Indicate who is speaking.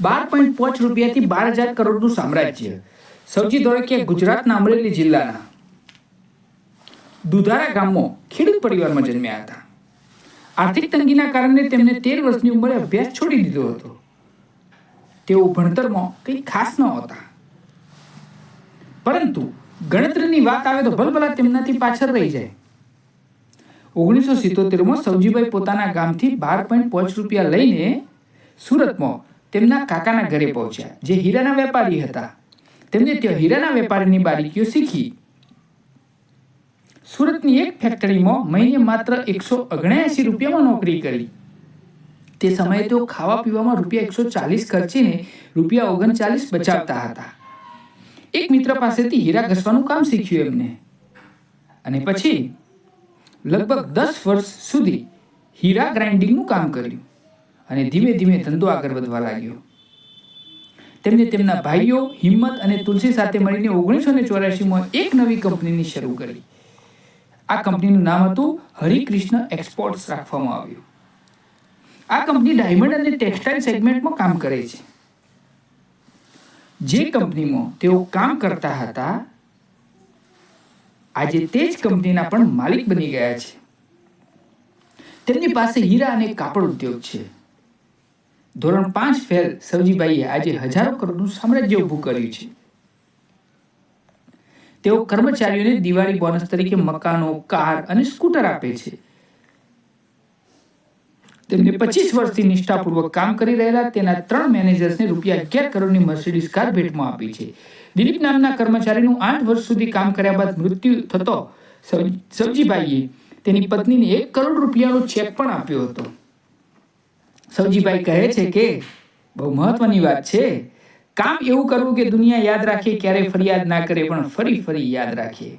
Speaker 1: બાર point પાંચ રૂપિયાથી બાર હજાર કરોડનું સામ્રાજ્ય. સૌજી ધોળકિયા ગુજરાતના અમરેલી જિલ્લાના દુધારા ગામમાં ખેડૂત પરિવારમાં જન્મ્યા હતા. આર્થિક તંગીના કારણે તેમને તેર વર્ષની ઉંમરે અભ્યાસ છોડી દીધો હતો. તેઓ ભણતરમાં કંઈ ખાસ ન હતા. પરંતુ ગણતરીની વાત આવે તો ભલભલા તેમનાથી પાછળ રહી જાય. ઓગણીસો સિત્તોતેરમાં સવજીભાઈ પોતાના ગામથી બાર પોઈન્ટ પાંચ રૂપિયા લઈને સુરતમાં તેમના કાકાના ઘરે પહોંચ્યા, જે હીરાના વેપારી હતા. તેમને ત્યાં હીરાના વેપારીની બારીકીઓ શીખી. સુરતની એક ફેક્ટરીમાં મહિને માત્ર એકસો ઓગણ્યાસી રૂપિયામાં નોકરી કરી. તે સમયે તેઓ ખાવા પીવામાં રૂપિયા એકસો ચાલીસ ખર્ચીને રૂપિયા ઓગણચાલીસ બચાવતા હતા. એક મિત્ર પાસેથી હીરા ઘસવાનું કામ શીખ્યું એમને. અને પછી લગભગ દસ વર્ષ સુધી હીરા ગ્રાઇન્ડિંગનું કામ કર્યું. અને ધીમે ધીમે ધંધો આગળ વધવા લાગ્યો. તેમને તેમના ભાઈઓ, હિંમત અને તુલસી સાથે મળીને ઓગણીસો ને ચોર્યાસીમાં એક નવી કંપનીની શરૂ કરી. આ કંપનીનું નામ હતું હરિકૃષ્ણ એક્સપોર્ટ્સ રાખવામાં આવ્યું. આ કંપની ડાયમંડ અને ટેક્સટાઇલ સેગમેન્ટમાં કામ કરે છે. જે કંપનીમાં તેઓ કામ કરતા હતા, આજે તે જ કંપનીના પણ માલિક બની ગયા છે. તેમની પાસે હીરા અને કાપડ ઉદ્યોગ છે. ધોરણ પાંચ ફેલ સવજીભાઈએ આજે હજારો કરોડનું સામ્રાજ્ય ઊભું કર્યું છે. તેઓ કર્મચારીઓને દિવાળી બોનસ તરીકે મકાનો, કાર અને સ્કૂટર આપે છે. તેમને પચીસ વર્ષથી નિષ્ઠાપૂર્વક કામ કરી રહેલા તેના ત્રણ મેનેજર્સને રૂપિયા અગિયાર કરોડની મર્સિડીઝ કાર ભેટમાં આપી છે. દિલીપ નામના કર્મચારીનું આઠ વર્ષ સુધી કામ કર્યા બાદ મૃત્યુ થતો સવ- સવજીભાઈએ તેની પત્નીને એક કરોડ રૂપિયાનો ચેક પણ આપ્યો હતો. સવજીભાઈ કહે છે કે બહુ મહત્વની વાત છે. કામ એવું કરવું કે દુનિયા યાદ રાખીએ ક્યારેય ફરિયાદ ના કરે પણ ફરી ફરી યાદ રાખે